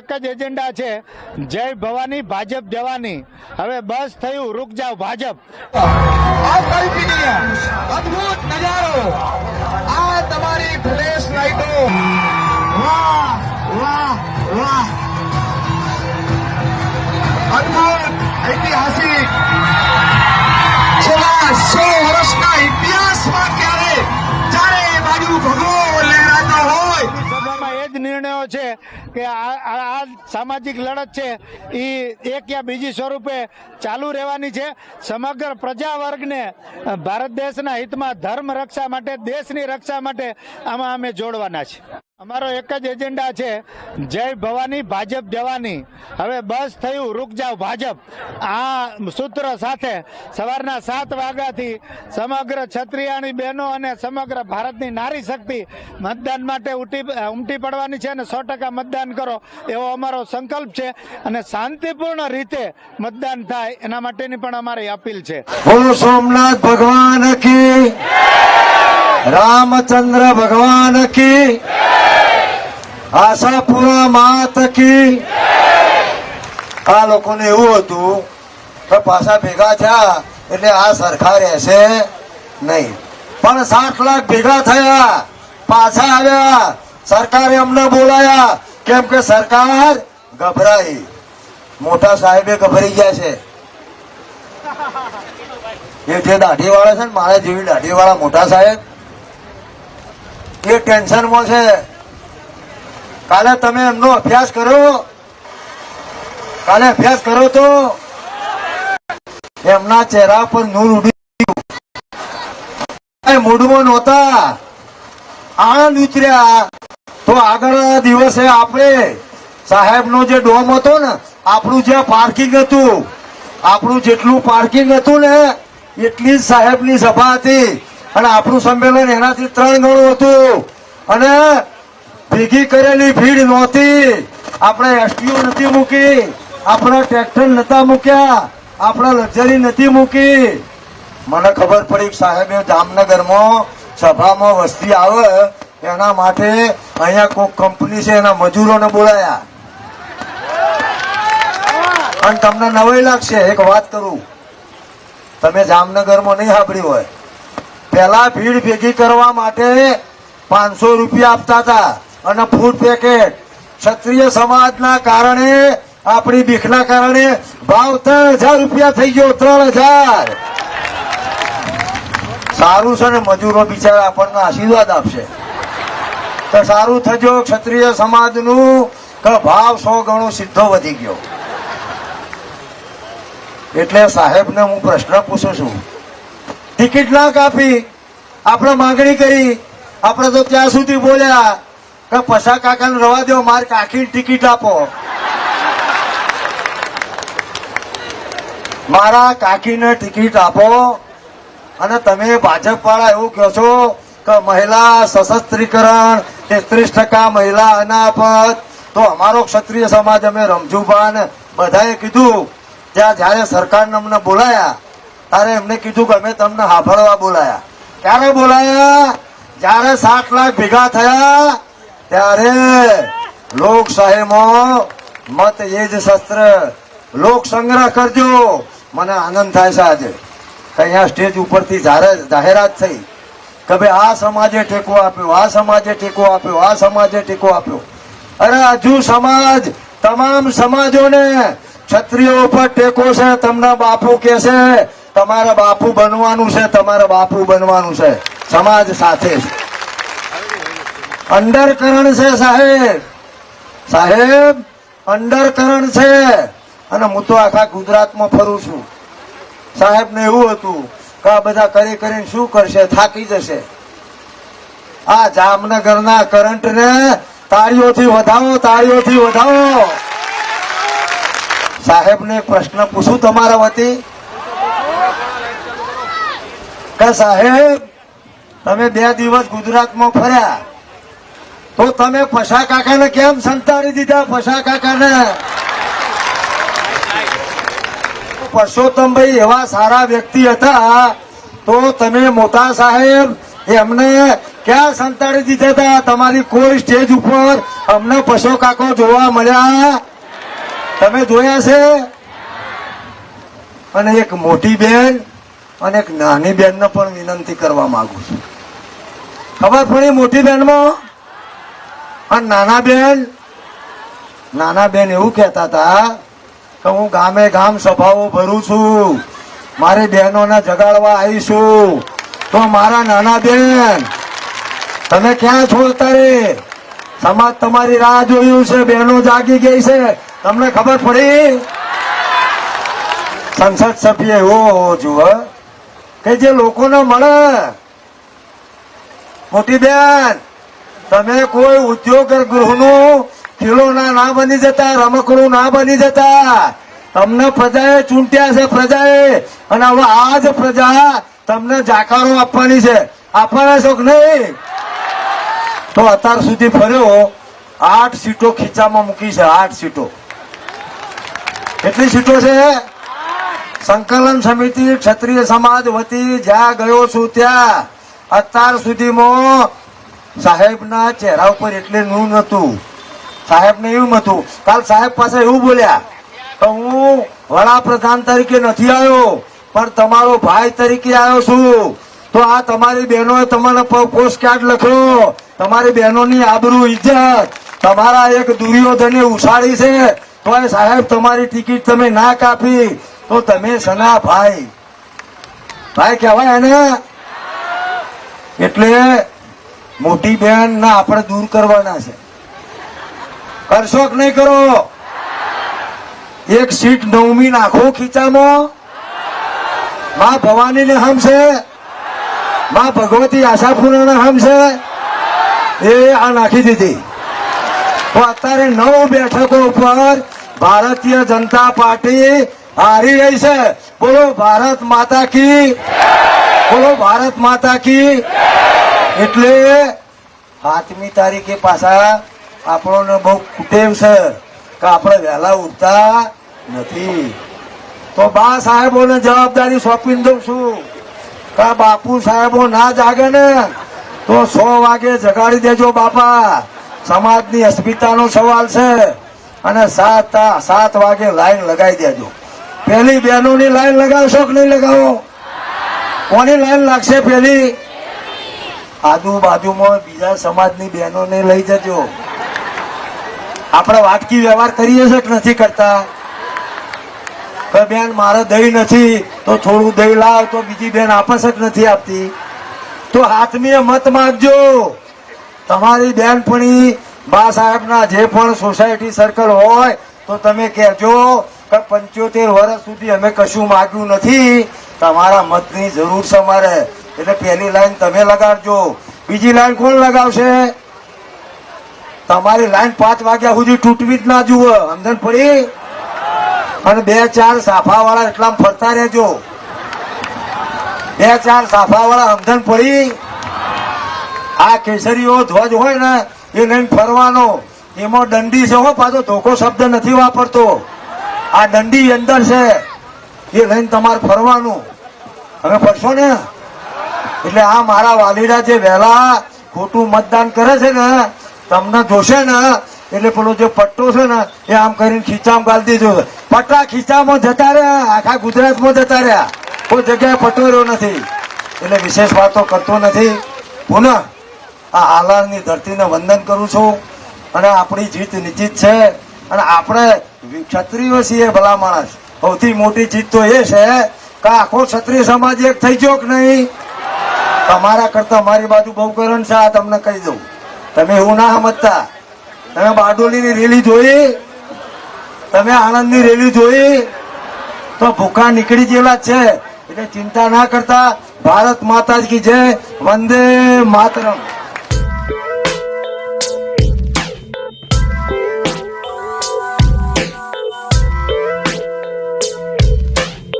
એક જ એજન્ડા છે. જય ભવાની ભાજપ જવાની. હવે બસ થયું રૂક જાવ ભાજપ. અદભુત નજારો. આ તમારી ફ્લેશ લાઈટો. વાહ વાહ વાહ. અદ્ભુત ઐતિહાસિક. છેલ્લા સો વર્ષના ઇતિહાસમાં ક્યારે ચારે બાજુ ભગવો લહેરાતો હોય? સભામાં એ જ નિર્ણયો છે કે આ સામાજિક લડત છે એ એક યા બીજી સ્વરૂપે ચાલુ રહેવાની છે. સમગ્ર પ્રજા વર્ગને ભારત દેશના હિતમાં ધર્મ રક્ષા માટે, દેશની રક્ષા માટે આમાં અમે જોડવાના છે. અમારો એક જ એજન્ડા છે, જય ભવાની ભાજપ જવાની. હવે બસ થયું, રૂક જાવ ભાજપ. આ સૂત્ર સાથે સવારના સાત વાગ્યાથી સમગ્ર ક્ષત્રિયાણી બહેનો અને સમગ્ર ભારતની નારી શક્તિ મતદાન માટે ઉટી ઉમટી પડવાની છે અને સો ટકા મતદાન કરો, એવો અમારો સંકલ્પ છે અને શાંતિપૂર્ણ રીતે મતદાન થાય એના માટેની પણ અમારી અપીલ છે. સોમનાથ ભગવાન કી રામચંદ્ર ભગવાન કી આશાપુરા માત કી આ લોકોને એવું હતું કે પાછા ભેગા થયા એટલે આ સરખા રહેશે નહીં. પણ સાત લાખ ભેગા થયા, પાછા આવ્યા, સરકારે અમને બોલાયા કેમ કે સરકાર ગભરાઈ. મોટા સાહેબે ગભરાઈ ગયા છે. એ જે દાઢી વાળા છે મારા જેવી દાઢી વાળા મોટા સાહેબ, એ ટેન્શનમાં છે. કાલે તમે એમનો અભ્યાસ કરો. કાલે અભ્યાસ કરો તો એમના ચહેરા પર નૂર ઉડી મૂડમાં નહોતા. આણંદ ઉતર્યા. તો આગળ દિવસે આપણે સાહેબનો જે ડોમ હતો ને, આપણું જે પાર્કિંગ હતું, આપણું જેટલું પાર્કિંગ હતું ને, એટલી જ સાહેબની સભા હતી. અને આપણું સંમેલન એનાથી ત્રણ ગણું હતું. અને ભેગી કરેલી ભીડ નહોતી. આપણે એસટીઓ નથી મૂકી, આપણા ટ્રેક્ટર નતા મૂક્યા, આપણા લક્ઝરી નથી મૂકી. મને ખબર પડી સાહેબે જામનગરમાં સભામાં વસ્તી આવે એના માટે અહીંયા કોઈક કંપની છે, એના મજૂરોને બોલાયા. અને તમને નવાઈ લાગશે, એક વાત કરું. તમે જામનગરમાં નહીં સાંભળ્યું હોય. પેલા ભીડ ભેગી કરવા માટે પાંચસો રૂપિયા આપતા હતા અને ફૂડ પેકેટ ક્ષત્રિય સમાજના કારણે, આપણી બીખના કારણે ભાવ ત્રણ હજાર રૂપિયા થઈ ગયો, ત્રણ હજાર. સારું છે ને, મજૂરો બિચારા આપણને આશીર્વાદ આપશે. તો સારું થજો, ક્ષત્રિય સમાજનું કે ભાવ સો ગણો સીધો વધી ગયો. એટલે સાહેબને હું પ્રશ્ન પૂછું છું. ટિકિટ ના કાપી, આપણે માંગણી કરી, આપણે તો ત્યાં સુધી બોલ્યા કે પસા કાકાને રવા દો, મારે કાકી ટિકિટ આપો. મારા કાકીને ટિકિટ આપો અને તમે ભાજપ વાળા એવું કહો છો કે મહિલા સશસ્ત્રીકરણ તેત્રીસ ટકા મહિલા અનાપત તો અમારો ક્ષત્રિય સમાજ અમે રમજુભાન બધાએ કીધું. ત્યાં જ્યારે સરકારને અમને બોલાયા, ત્યારે એમને કીધું કે અમે તમને હાફળવા બોલાયા. ક્યારે બોલાયા? જ્યારે સાત લાખ ભેગા થયા, ત્યારે લોકશાહીમાં મત એ જ શસ્ત્ર. લોક સંગ્રહ કરજો. મને આનંદ થાય છે આજે. અહીંયા સ્ટેજ ઉપરથી જાહેરાત થઈ. કે ભાઈ આ સમાજે ટેકો આપ્યો, આ સમાજે ટેકો આપ્યો, આ સમાજે ટેકો આપ્યો. અરે હજુ સમાજ, તમામ સમાજોને ક્ષત્રિયો ઉપર ટેકો છે, તમને બાપુ કે છે, તમારા બાપુ બનવાનું છે, તમારા બાપુ બનવાનું છે. સમાજ સાથે અંડરકરણ છે સાહેબ. સાહેબ, અંડરકરણ છે. અને હું તો આખા ગુજરાતમાં ફરું છું. સાહેબ ને એવું હતું કે બધા કરી કરીને શું કરશે? થાકી જશે. આ જામનગરના કરંટ ને તાળીઓથી વધાવો તાળીઓથી વધાવો. સાહેબ ને પ્રશ્ન પૂછું તમારા વતી. કે સાહેબ, તમે બે દિવસ ગુજરાતમાં ફર્યા. તો તમે પશા કાકાને કેમ સંતાડી દીધા? પશા કાકાને પરસોત્તમભાઈ એવા સારા વ્યક્તિ હતા, તો તમે મોટા સાહેબ, એમને ક્યાં સંતાડી દીધા હતા? તમારી કોઈ સ્ટેજ ઉપર અમને પશો કાકો જોવા મળ્યા? તમે જોયા છે? અને એક મોટી બેન અને એક નાની બેનને પણ વિનંતી કરવા માંગુ છું. ખબર પડી મોટી બેનમાં? અને નાના બેન? નાના બેન એવું કહેતા હતા કે હું ગામે ગામ સભાઓ ભરું છું. મારી બહેનોને જગાડવા આવીશું તો મારા નાના બેન, તમે ક્યાં છો અત્યારે? સમાજ તમારી રાહ જોયું છે, બહેનો જાગી ગઈ છે. તમને ખબર પડી? સંસદ સભ્ય એવો હોવો જુઓ કે જે લોકોને મળે. મોટી બેન, તમે કોઈ ઉદ્યોગ ગૃહનું ખીલોના ના બની જતા, રમકડું ના બની જતા. તમને પ્રજાએ ચૂંટ્યા છે પ્રજાએ. અને હવે આ જ પ્રજા તમને જાકારો આપવાની છે. આપવાના શોખ નહીં? તો અત્યાર સુધી ફર્યો આઠ સીટો ખીચામાં મૂકી છે, આઠ સીટો. કેટલી સીટો છે? સંકલન સમિતિ, ક્ષત્રિય સમાજ વતી જ્યાં ગયો છું ત્યાં. અત્યાર સુધીમાં સાહેબના ચહેરા ઉપર એટલે નું નતું સાહેબને એવું હતું કાલ સાહેબ પાસે એવું બોલ્યા તો હું વડાપ્રધાન તરીકે નથી આવ્યો, પણ તમારો ભાઈ તરીકે આવ્યો છું. તો આ તમારી બહેનોએ તમને પોસ્ટ કાર્ડ લખ્યો તમારી બહેનોની આબરૂ ઇજ્જત. તમારા એક દુર્યોધને ઉછાળી છે. તો સાહેબ, તમારી ટિકિટ તમે ના કાપી. તો તમે સના ભાઈ. ભાઈ કહેવાય એને? એટલે મોટી બેન ના આપણે દૂર કરવાના છે. કરશો નહીં કરો? એક સીટ નવમી નાખો ખીચામાં. માં ભવાની ને હમ છે માં ભગવતી આશાપુરા ને હમ છે એ આ નાખી દીધી. તો અત્યારે નવ બેઠકો ઉપર ભારતીય જનતા પાર્ટી હારી રહી છે. બોલો ભારત માતા કી. બોલો ભારત માતા કી. એટલે સાતમી તારીખે પાછા આપણોને બહુ કુટેવ છે કે આપણે વહેલા ઉઠતા નથી. તો બા સાહેબોને જવાબદારી સોંપી દઉં છું. કે બાપુ સાહેબો ના જાગે ને, તો સો વાગે જગાડી દેજો બાપા. સમાજની અસ્મિતાનો સવાલ છે. અને સાત સાત વાગે લાઈન લગાવી દેજો. પેલી બહેનોની લાઈન લગાવશો કે નહીં લગાવો? કોની લાઈન લાગશે પેલી? આજુબાજુમાં બીજા સમાજની બહેનોને લઈ જજો. આપણે વાટકી વ્યવહાર કરીએ છે કે નથી કરતા? બેન મારે દહીં નથી, તો થોડું દહીં લાવ, તો બીજી બેન આપે છે કે નથી આપતી? તો હાથમીએ મત માગજો. તમારી બેનપણી બા સાહેબના જે પણ સોસાયટી સર્કલ હોય, તો તમે કહેજો કે પંચોતેર વર્ષ સુધી અમે કશું માગ્યું નથી. તમારા મતની જરૂર છે મારે એટલે પહેલી લાઈન તમે લગાડજો. બીજી લાઈન કોણ લગાવશે? તમારી લાઈન પાંચ વાગ્યા સુધી તૂટવી જ ના જુઓ. સમજણ પડી? અને બે ચાર સાફા વાળા એટલા ફરતા રહેજો. બે ચાર સાફા વાળા સમજણ પડી? આ કેસરીઓ ધ્વજ હોય ને, એ લઈને ફરવાનો. એમાં દંડી છે હો, પાછો ધોકો શબ્દ નથી વાપરતો. આ દંડી અંદર છે, એ લઈને તમારે ફરવાનું. હવે ફરશો ને? એટલે આ મારા વાલીડા જે વહેલા ખોટું મતદાન કરે છે ને તમને જોશે ને, એટલે પેલો જે પટ્ટો છે ને, એ આમ કરીને ખીચામાં ગાળી દીધો પટ્ટા ખીચામાં જતા રહ્યા, આખા ગુજરાતમાં જતા રહ્યા. કોઈ જગ્યાએ પટ્ટો રહ્યો નથી. એટલે વિશેષ વાતો કરતો નથી. પુનઃ આ આલારની ધરતીને વંદન કરું છું. અને આપણી જીત નિશ્ચિત છે. અને આપણે ક્ષત્રિયો છીએ, ભલા માણસ. સૌથી મોટી જીત તો એ છે કે આખો ક્ષત્રિય સમાજ એક થઈ ગયો કે નહીં? તમારા કરતા મારી બાજુ બહુ કરણ છે, આ તમને કહી દઉં. તમે એવું ના સમજતા. તમે બારડોલીની રેલી જોઈ, તમે આણંદની રેલી જોઈ, તો ભૂખા નીકળી ગયેલા છે. એટલે ચિંતા ના કરતા. ભારત માતાજી કી જય, વંદે માતરમ.